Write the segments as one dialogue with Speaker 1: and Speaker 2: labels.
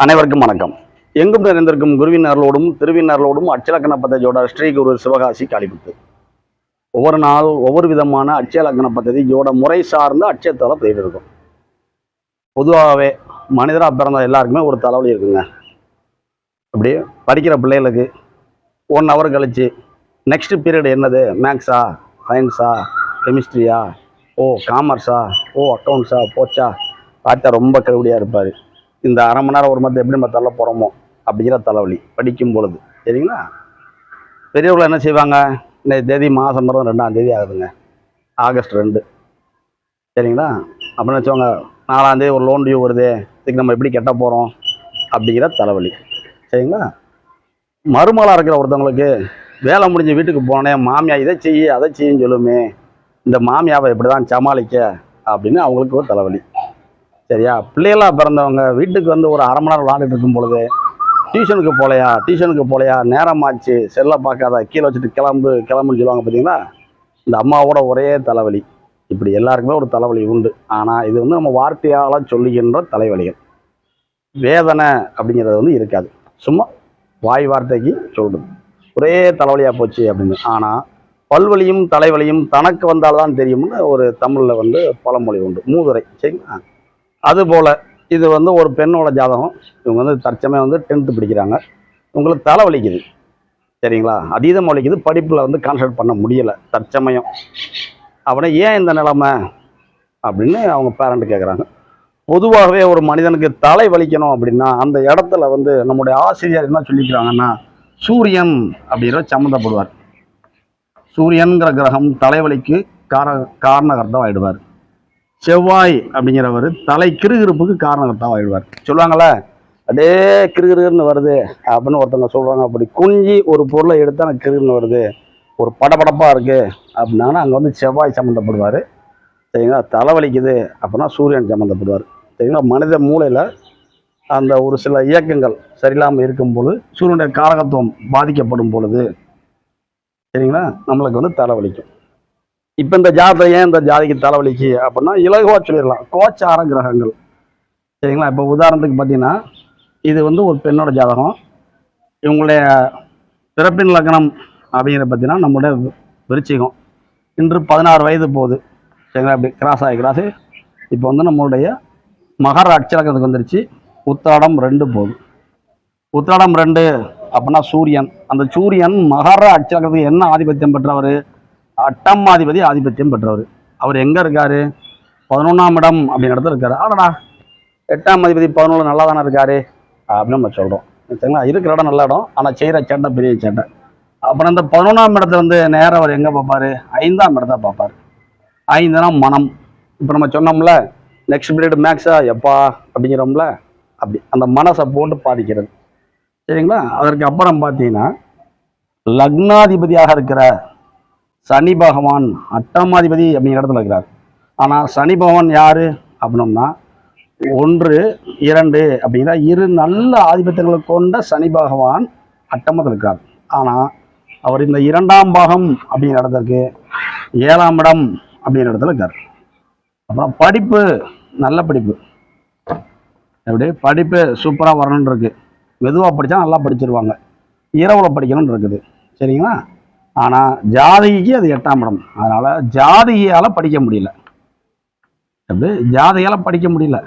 Speaker 1: அனைவருக்கும் வணக்கம். எங்கும் நிறைந்திருக்கும் குருவின் அருளோடும் திருவின் அச்சலக்கண பத்ததியோட ஸ்ரீ குரு சிவகாசி காளிமுத்து ஒவ்வொரு நாள் ஒவ்வொரு விதமான அச்சலக்கண பத்ததியோட முறை சார்ந்த அச்சத்தலை தேடி இருக்கும். பொதுவாகவே மனிதராக பிறந்த எல்லாருக்குமே ஒரு தலைவலி இருக்குங்க. அப்படியே படிக்கிற பிள்ளைகளுக்கு ஒன் ஹவர் கழித்து நெக்ஸ்ட் பீரியட் என்னது? மேக்ஸா சயின்ஸா கெமிஸ்ட்ரியா ஓ காமர்ஸா ஓ அக்கௌண்ட்ஸா போச்சா? பார்த்தா ரொம்ப கருவடியாக இருப்பார். இந்த அரை மணி நேரம் ஒரு மணி எப்படி நம்ம தள்ள போகிறோமோ அப்படிங்கிற தலைவலி படிக்கும் பொழுது. சரிங்களா? பெரியவர்கள் என்ன செய்வாங்க? இன்னைக்கு தேதி மாதம் பிறகு ரெண்டாம் தேதி ஆகுதுங்க. ஆகஸ்ட் ரெண்டு. சரிங்களா? அப்படின்னு வச்சுக்கோங்க நாலாம் தேதி ஒரு லோன் டியூ வருது. இதுக்கு நம்ம எப்படி கெட்ட போகிறோம் அப்படிங்கிற தலைவலி. சரிங்களா? மருமலாக இருக்கிற ஒருத்தவங்களுக்கு வேலை முடிஞ்சு வீட்டுக்கு போனேன் மாமியா இதை செய்ய அதை செய்யுன்னு சொல்லுமே. இந்த மாமியாவை எப்படி தான் சமாளிக்க. அப்படின்னு அவங்களுக்கு ஒரு தலைவலி. சரியா? பிள்ளைகளாக பிறந்தவங்க வீட்டுக்கு வந்து ஒரு அரை மணி நேரம் விளாண்டுட்டு இருக்கும் பொழுது டியூஷனுக்கு போகலையா டியூஷனுக்கு போகலையா நேரமாச்சு செல்லை பார்க்காத கீழே வச்சுட்டு கிளம்பு கிளம்புன்னு சொல்லுவாங்க பார்த்தீங்களா இந்த அம்மாவோட ஒரே தலைவலி. இப்படி எல்லாருக்குமே ஒரு தலைவலி உண்டு. ஆனால் இது வந்து நம்ம வார்த்தையால் சொல்லுகின்ற தலைவலிகள். வேதனை அப்படிங்கிறது வந்து இருக்காது. சும்மா வாய் வார்த்தைக்கு சொல்கிறது ஒரே தலைவலியாக போச்சு அப்படின்னு. ஆனால் பல்வலியும் தலைவலியும் தனக்கு வந்தால்தான் தெரியும்னு ஒரு தமிழில் வந்து பழமொழி உண்டு. மூதுரை. சரிங்களா? அதுபோல் இது வந்து ஒரு பெண்ணோட ஜாதகம். இவங்க வந்து தற்சமயம் வந்து டென்த்து படிக்கிறாங்க. உங்களுக்கு தலை வலிக்குது சரிங்களா? அதீதம் வலிக்குது. படிப்பில் வந்து கான்சன்ட்ரேட் பண்ண முடியலை. தற்சமயம். அவனை ஏன் இந்த நிலைமை? அப்படின்னு அவங்க பேரண்ட் கேட்குறாங்க பொதுவாகவே ஒரு மனிதனுக்கு தலை வலிக்கணும் அப்படின்னா அந்த இடத்துல வந்து நம்முடைய ஆசிரியர் என்ன சொல்லிக்கிறாங்கன்னா சூரியன் அப்படின்ற சம்மந்தப்படுவார். சூரியன்கிற கிரகம் தலைவலிக்கு கார காரணகர்த்தம் ஆயிடுவார் செவ்வாய் அப்படிங்கிறவர் தலை கிருகிருப்புக்கு காரணகர்த்தம் ஆயிடுவார். சொல்லுவாங்கள்ல அப்படியே கிருகிருன்னு வருது அப்படின்னு ஒருத்தவங்க சொல்கிறாங்க அப்படி குஞ்சு ஒரு பொருளை எடுத்தால் எனக்கு கிருகிருன்னு வருது. ஒரு படபடப்பாக இருக்குது அப்படின்னாங்கன்னா அங்கே வந்து செவ்வாய் சம்மந்தப்படுவார் சரிங்களா? தலைவலிக்குது அப்படின்னா சூரியன் சம்மந்தப்படுவார் சரிங்களா? மனித மூளையில் அந்த ஒரு சில இயக்கங்கள் சரியில்லாமல் இருக்கும் பொழுது சூரியனுடைய காரகத்துவம் பாதிக்கப்படும் பொழுது சரிங்களா? நம்மளுக்கு வந்து தலைவலிக்கும். இப்போ இந்த ஜாதகம் ஏன் இந்த ஜாதிக்கு தலைவலிக்கு அப்படின்னா இலகுவாக சொல்லிடலாம். கோச்சார கிரகங்கள். சரிங்களா? இப்போ உதாரணத்துக்கு பார்த்தீங்கன்னா இது வந்து ஒரு பெண்ணோட ஜாதகம். இவங்களுடைய பிறப்பின் லக்னம் அப்படிங்கிறத பார்த்தீங்கன்னா நம்மளுடைய விருச்சிகம். இன்று பதினாறு வயது போகுது. சரிங்களா? இப்படி கிராஸ் ஆகி கிராஸு இப்போ வந்து நம்மளுடைய மகர அட்சலக்கத்துக்கு வந்துருச்சு. உத்தாடம் ரெண்டு போகுது. உத்தாடம் ரெண்டு அப்படின்னா சூரியன். அந்த சூரியன் மகர அட்சலக்கத்துக்கு என்ன ஆதிபத்தியம் பெற்றவர்? அட்டமாதிபதி ஆதிபத்தியம் பெற்றவர். அவர் எங்கே இருக்காரு? பதினொன்றாம் இடம் அப்படிங்கிற இடத்துல இருக்காரு. ஆடடா எட்டாம் அதிபதி பதினொன்று நல்லா தானே இருக்காரு? அப்படின்னு நம்ம சொல்கிறோம் சரிங்களா? இருக்கிற இடம் நல்ல இடம். ஆனால் செய்கிற சேட்டை பெரிய சேட்டை அப்புறம் இந்த பதினொன்றாம் இடத்த வந்து நேரம் அவர் எங்கே பார்ப்பார்? ஐந்தாம் இடத்த பார்ப்பார். ஐந்துனா மனம். இப்போ நம்ம சொன்னோம்ல நெக்ஸ்ட் பீரியட் மேக்ஸா எப்பா அப்படிங்கிறோம்ல அப்படி அந்த மனசை போட்டு பாதிக்கிறது. சரிங்களா? அதற்கு அப்புறம் பார்த்தீங்கன்னா லக்னாதிபதியாக இருக்கிற சனி பகவான் அட்டமாதிபதி அப்படிங்கிற இடத்துல இருக்கிறார். ஆனால் சனி பகவான் யார் அப்படின்னோம்னா ஒன்று இரண்டு அப்படிங்கிற இரு நல்ல ஆதிபத்தியங்களை கொண்ட சனி பகவான் அட்டமத்தில் இருக்கார் ஆனால் அவர் இந்த இரண்டாம் பாகம் அப்படிங்கிற இடத்துக்கு ஏழாம் இடம் அப்படிங்கிற இடத்துல இருக்கார். அப்புறம் படிப்பு நல்ல படிப்பு. எப்படி? படிப்பு சூப்பராக வரணும்னு இருக்குது மெதுவாக படித்தா நல்லா படிச்சிருவாங்க. இரவில் படிக்கணும்னு இருக்குது. சரிங்களா? ஆனால் ஜாதகிக்கு அது எட்டாம் இடம். அதனால் ஜாதகியால் படிக்க முடியல. அப்படி ஜாதகியால் படிக்க முடியல.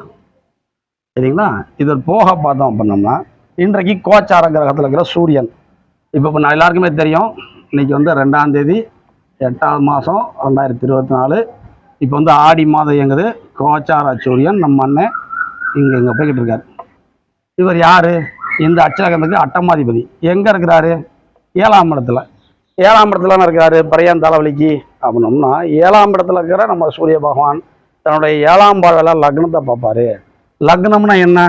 Speaker 1: சரிங்களா? இது போக பார்த்தோம் பண்ணோம்னா இன்றைக்கு கோச்சார கிரகத்தில் இருக்கிற சூரியன். இப்போ இப்போ நான் எல்லாருக்குமே தெரியும் இன்னைக்கு வந்து ரெண்டாம் தேதி எட்டாவது மாதம் ரெண்டாயிரத்தி இருபத்தி நாலு. இப்போ வந்து ஆடி மாதம் இயங்குது. கோச்சார சூரியன் நம்ம அண்ணன் இங்கே இங்கே போய்கிட்டு இருக்கார். இவர் யார்? இந்த அச்சரகத்துக்கு அட்டமாதிபதி. எங்கே இருக்கிறாரு? ஏழாம் இடத்துல. ஏழாம் இடத்துல இருக்காரு பறையான் தலைவலிக்கு அப்படின்னோம்னா ஏழாம் இடத்துல இருக்கிற நம்ம சூரிய பகவான் தன்னுடைய ஏழாம் பார்வையில் லக்னத்தை பார்ப்பாரு. லக்னம்னா என்ன?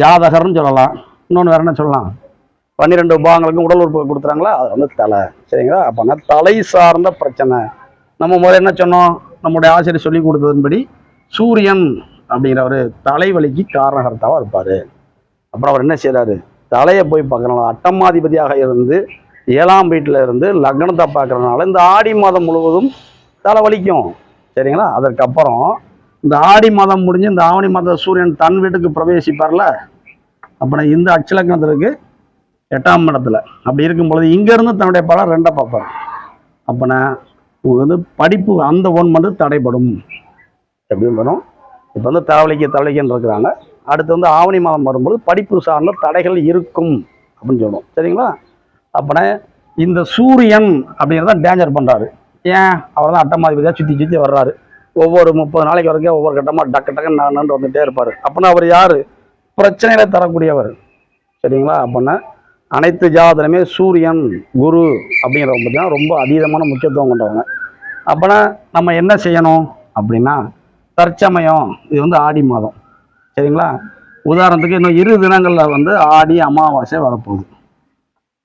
Speaker 1: ஜாதகர்னு சொல்லலாம். இன்னொன்று வேற என்ன சொல்லலாம்? பன்னிரெண்டு உபாகங்களுக்கும் உடல் உறுப்பு கொடுத்துறாங்களா? அது வந்து தலை. சரிங்களா? அப்போனா தலை சார்ந்த பிரச்சனை. நம்ம முதல்ல என்ன சொன்னோம்? நம்முடைய ஆசிரியர் சொல்லி கொடுத்ததன்படி சூரியன் அப்படிங்கிறவர் தலைவலிக்கு காரணகர்த்தாவாக இருப்பார். அப்புறம் அவர் என்ன செய்கிறாரு தலையை போய் பார்க்கறனால அட்டமாதிபதியாக இருந்து ஏழாம் வீட்டில் இருந்து லக்னத்தை பார்க்குறதுனால இந்த ஆடி மாதம் முழுவதும் தலை வலிக்கும். சரிங்களா? அதற்கப்புறம் இந்த ஆடி மாதம் முடிஞ்சு இந்த ஆவணி மாத சூரியன் தன் வீட்டுக்கு பிரவேசிப்பார்ல? அப்புறம் இந்த அச்சலக்கணத்திற்கு எட்டாம் இடத்துல. அப்படி இருக்கும் பொழுது இங்கேருந்து தன்னுடைய படம் ரெண்டை பார்ப்பார் அப்போனா உங்களுக்கு வந்து படிப்பு அந்த ஒன் மட்டும் தடைப்படும் எப்படி வரும் இப்போ வந்து தலைவலிக்க தலைவலிக்கன்னு இருக்கிறாங்க. அடுத்து வந்து ஆவணி மாதம் வரும்போது படிப்பு சார்ந்த தடைகள் இருக்கும் அப்படின்னு சொல்லணும் சரிங்களா? அப்படின்னா இந்த சூரியன் அப்படிங்கிறத டேஞ்சர் பண்ணுறாரு ஏன்? அவர் தான் அட்டமாதிபதியாக சுற்றி சுற்றி வர்றாரு. ஒவ்வொரு முப்பது நாளைக்கு வரைக்கும் ஒவ்வொரு கட்டமாக டக்கு டக்குன்னு நான் வந்துகிட்டே இருப்பார். அப்படின்னா அவர் யார்? பிரச்சனைகளை தரக்கூடியவர். சரிங்களா? அப்படின்னா அனைத்து ஜாதகமே சூரியன் குரு அப்படிங்கிறவங்க பார்த்தீங்கன்னா ரொம்ப அதீதமான முக்கியத்துவம் கொண்டவங்க. அப்போனா நம்ம என்ன செய்யணும்? அப்படின்னா தற்சமயம் இது வந்து ஆடி மாதம். சரிங்களா? உதாரணத்துக்கு இன்னும் இரு தினங்களில் வந்து ஆடி அமாவாசை வரப்போகுது.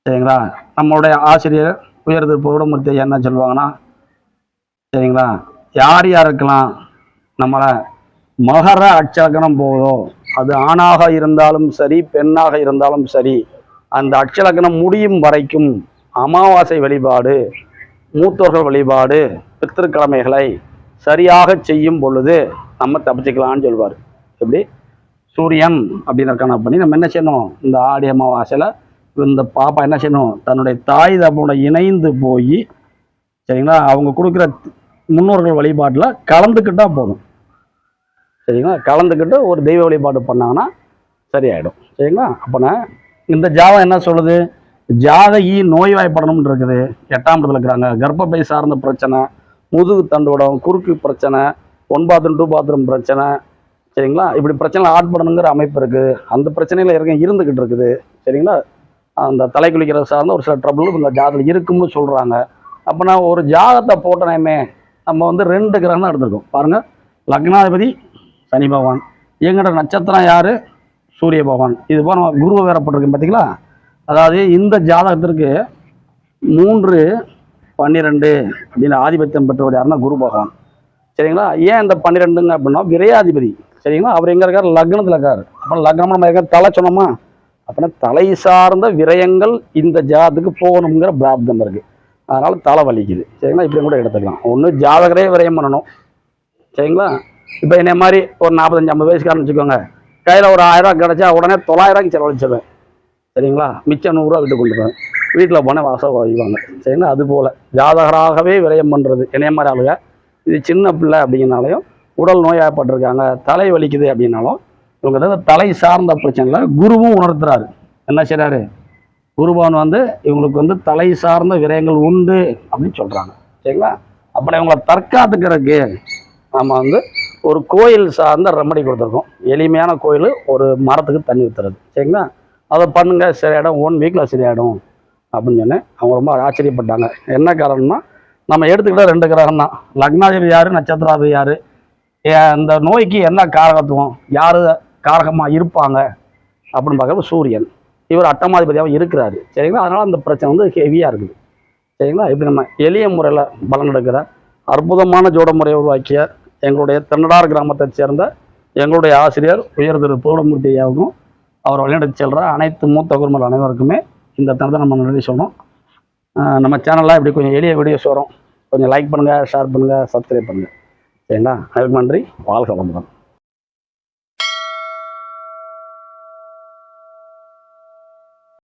Speaker 1: சரிங்களா? நம்மளுடைய ஆசிரியர் உயர் பௌடமூர்த்தி என்ன சொல்லுவாங்கன்னா சரிங்களா? யார் யாருக்கெல்லாம் நம்மளை மகர அச்சலக்கணம் போகுதோ அது ஆணாக இருந்தாலும் சரி பெண்ணாக இருந்தாலும் சரி அந்த அச்சலக்கணம் முடியும் வரைக்கும் அமாவாசை வழிபாடு மூத்தோர்கள் வழிபாடு பித்திருக்கிழமைகளை சரியாக செய்யும் பொழுது நம்ம தப்பிச்சுக்கலாம்னு சொல்வார். எப்படி? சூரியன் அப்படின்னு கணக்கு பண்ணி நம்ம என்ன செய்யணும்? இந்த ஆடி அமாவாசையில் இந்த பாப்பா என்ன செய்யணும்? தன்னுடைய தாய் தப்போட இணைந்து போய் சரிங்களா? அவங்க கொடுக்குற முன்னோர்கள் வழிபாட்டில் கலந்துக்கிட்டால் போதும். சரிங்களா? கலந்துக்கிட்டு ஒரு தெய்வ வழிபாடு பண்ணாங்கன்னா சரியாயிடும். சரிங்களா? அப்போனா இந்த ஜாதகம் என்ன சொல்லுது? ஜாதகி நோய்வாய்ப்படணும்னு இருக்குது. எட்டாம் இடத்துல இருக்கிறாங்க. கர்ப்பப்பை சார்ந்த பிரச்சனை முதுகு தண்டுவடம் குறுக்கு பிரச்சனை ஒன் பாத்ரூம் டூ பாத்ரூம் பிரச்சனை சரிங்களா? இப்படி பிரச்சனை ஆட்படணுங்கிற அமைப்பு இருக்குது அந்த பிரச்சனையில் இருக்க இருந்துக்கிட்டு இருக்குது. சரிங்களா? அந்த தலை குளிக்கிற சார்ந்த ஒரு சில ட்ரபிள் இந்த ஜாதகம் இருக்கும்னு சொல்கிறாங்க அப்போ நான் ஒரு ஜாதகத்தை போட்டனேமே நம்ம வந்து ரெண்டு கிரகம் தான் எடுத்திருக்கோம். பாருங்கள் லக்னாதிபதி சனி பகவான். எங்களோட நட்சத்திரம் யார்? சூரிய பகவான். இது போல் நம்ம குருவை வேறப்பட்டிருக்கு பார்த்தீங்களா அதாவது இந்த ஜாதகத்திற்கு மூன்று பன்னிரெண்டு அப்படின்னு ஆதிபத்தியம் பெற்றவர் யாருன்னா குரு பகவான். சரிங்களா? ஏன் இந்த பன்னிரெண்டுங்க அப்படின்னா விரையாதிபதி. சரிங்களா? அவர் எங்கே இருக்கார்? லக்னத்தில் இருக்கார். அப்போ லக்னம் நம்ம எங்கே தலை சொன்னோமா? அப்படின்னா தலை சார்ந்த விரயங்கள் இந்த ஜாதத்துக்கு போகணுங்கிற பிராப்தம் இருக்குது அதனால் தலை வலிக்குது. சரிங்களா? இப்படி கூட எடுத்துக்கலாம். ஒன்று ஜாதகரே விரயம் பண்ணணும். சரிங்களா? இப்போ என்னை மாதிரி ஒரு நாற்பத்தஞ்சு ஐம்பது வயசுக்காரன் வச்சுக்கோங்க. கையில் ஒரு ஆயிரம் ரூபா கிடச்சா உடனே தொள்ளாயிரம் செலவழிச்சிடுவேன் சரிங்களா? மிச்சம் நூறுரூவா விட்டு கொண்டு போவேன் வீட்டில் போனால் வாசம் வைவாங்க சரிங்களா? அது போல். ஜாதகராகவே விரயம் பண்ணுறது என்னைய மாதிரி ஆளுங்க. இது சின்ன பிள்ளை அப்படிங்கிறனாலையும் உடல் நோயாகப்பட்டிருக்காங்க தலை வலிக்குது அப்படின்னாலும் இவங்க வந்து தலை சார்ந்த பிரச்சனைகளை குருவும் உணர்த்துறாரு. என்ன செய்கிறாரு குருபான் வந்து இவங்களுக்கு வந்து தலை சார்ந்த விரயங்கள் உண்டு அப்படின்னு சொல்கிறாங்க சரிங்களா? அப்படி இவங்களை தற்காத்துக்கிறதுக்கு நம்ம வந்து ஒரு கோயில் சார்ந்த ரெமடி கொடுத்துருக்கோம். எளிமையான கோயில் ஒரு மரத்துக்கு தண்ணி ஊற்றுறது சரிங்களா? அதை பண்ணுங்க சரியாயிடும். ஒன் வீக்கில் சரியாயிடும் அப்படின்னு சொன்னேன். அவங்க ரொம்ப ஆச்சரியப்பட்டாங்க. என்ன காரணம்னா நம்ம எடுத்துக்கிட்ட ரெண்டு கிரகம் தான். லக்னாதிபதி யார் நட்சத்திராதிபதி யார்? இந்த நோய்க்கு என்ன காரகத்துவம்? யார் காரகமாக இருப்பாங்க அப்படின்னு பார்க்குறப்ப சூரியன். இவர் அட்டமாதிபதியாகவும் இருக்கிறாரு. சரிங்களா? அதனால் அந்த பிரச்சனை வந்து ஹெவியாக இருக்குது. சரிங்களா? இப்படி நம்ம எளிய முறையில் பலன் எடுக்கிற அற்புதமான ஜோட முறையை உருவாக்கிய எங்களுடைய தென்னடார் கிராமத்தைச் சேர்ந்த எங்களுடைய ஆசிரியர் உயர் திரு பூர்ணமூர்த்தி ஐயாவுக்கும் அவர் வழிநடத்தி செல்கிற அனைத்து மூத்த குருமல் அனைவருக்குமே இந்த தனத்தை நம்ம நன்றி சொல்லணும். நம்ம சேனலில் இப்படி கொஞ்சம் எளிய வீடியோஸ் வரும். கொஞ்சம் லைக் பண்ணுங்கள் ஷேர் பண்ணுங்கள் சப்ஸ்கிரைப் பண்ணுங்கள் சரிங்களா? அதுக்கு நன்றி. வாழ்க வளமுடன்.